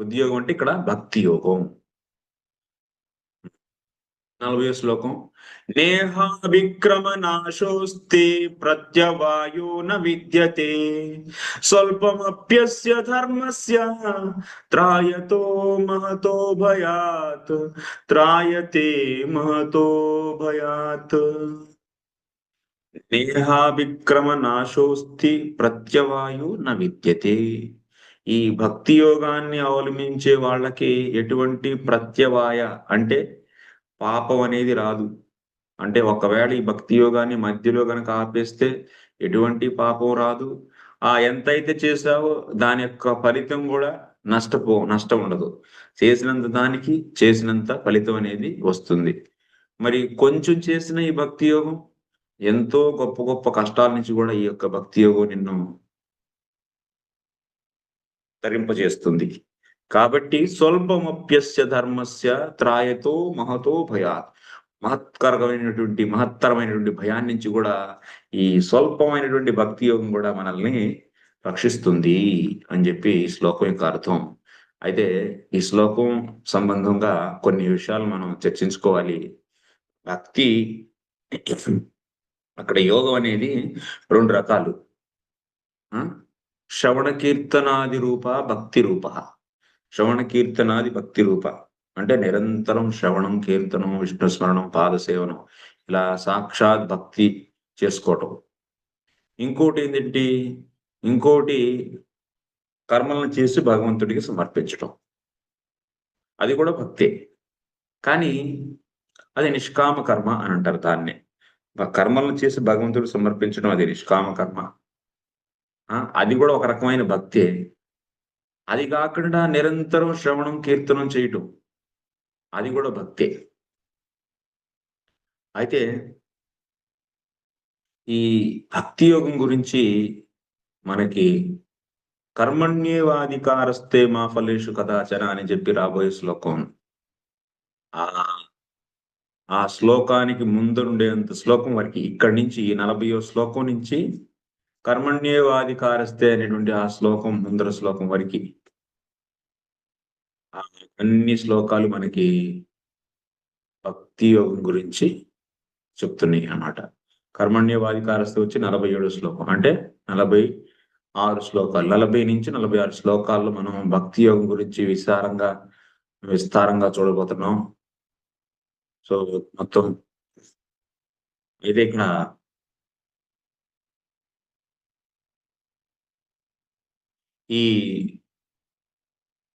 ఉద్యోగం అంటే ఇక్కడ భక్తి యోగం. నలభై శ్లోకం. నేహాభిక్రమ నాశోస్తే ప్రత్యవాయో న విద్యతే. స్వల్పమప్యస్య ధర్మస్య త్రాయతో మహతో భయాత్. త్రాయతే మహతో భయాత్. నేహాభిక్రమ నాశోస్తి ప్రత్యవాయు న విద్యతే. ఈ భక్తి యోగాన్ని అవలంబించే వాళ్ళకి ఎటువంటి ప్రత్యవాయ అంటే పాపం అనేది రాదు. అంటే ఒకవేళ ఈ భక్తి యోగాన్ని మధ్యలో గనక ఆపేస్తే ఎటువంటి పాపం రాదు. ఆ ఎంతైతే చేసావో దాని యొక్క ఫలితం కూడా నష్టపో నష్టం ఉండదు. చేసినంత దానికి చేసినంత ఫలితం అనేది వస్తుంది. మరి కొంచెం చేసిన ఈ భక్తి యోగం ఎంతో గొప్ప గొప్ప కష్టాల నుంచి కూడా ఈ యొక్క భక్తి యోగం నిన్ను తరింపజేస్తుంది. కాబట్టి స్వల్పమప్యస్య ధర్మస్య త్రాయతో మహతో భయాత్. మహత్కరమైనటువంటి మహత్తరమైనటువంటి భయాన్ని నుంచి కూడా ఈ స్వల్పమైనటువంటి భక్తి యోగం కూడా మనల్ని రక్షిస్తుంది అని చెప్పి ఈ శ్లోకం యొక్క అర్థం. అయితే ఈ శ్లోకం సంబంధంగా కొన్ని విషయాలు మనం చర్చించుకోవాలి. భక్తి అక్కడ యోగం అనేది రెండు రకాలు. ఆ? శ్రవణ కీర్తనాది రూప భక్తి రూప. శ్రవణ కీర్తనాది భక్తి రూప. అంటే నిరంతరం శ్రవణం కీర్తనం విష్ణు స్మరణం పాదసేవనం ఇలా సాక్షాత్ భక్తి చేసుకోవటం. ఇంకోటి ఏంటి ఇంకోటి కర్మలను చేసి భగవంతుడికి సమర్పించటం. అది కూడా భక్తే. కానీ అది నిష్కామ కర్మ అని అంటారు దాన్ని. కర్మలను చేసి భగవంతుడికి సమర్పించడం అది నిష్కామ కర్మ. అది కూడా ఒక రకమైన భక్తే. అది కాకుండా నిరంతరం శ్రవణం కీర్తనం చేయటం. అది కూడా భక్తే. అయితే ఈ భక్తి యోగం గురించి మనకి కర్మణ్యేవాధికారస్తే మా ఫలేషు కదాచన అని చెప్పి రాబోయే శ్లోకం. ఆ ఆ శ్లోకానికి ముందుండేంత శ్లోకం వరకు ఇక్కడి నుంచి ఈ నలభయో శ్లోకం నుంచి కర్మణ్యేవాధికారస్తే అనేటువంటి ఆ శ్లోకం ముందర శ్లోకం వరకు. అన్ని శ్లోకాలు మనకి భక్తి యోగం గురించి చెప్తున్నాయి అన్నమాట. కర్మణ్యవాధికారస్తే వచ్చి నలభై ఏడు శ్లోకం. అంటే నలభై ఆరు శ్లోకాలు. నలభై నుంచి నలభై ఆరు శ్లోకాల్లో మనం భక్తి యోగం గురించి విస్తారంగా విస్తారంగా చూడబోతున్నాం. సో మొత్తం అయితే ఇక్కడ y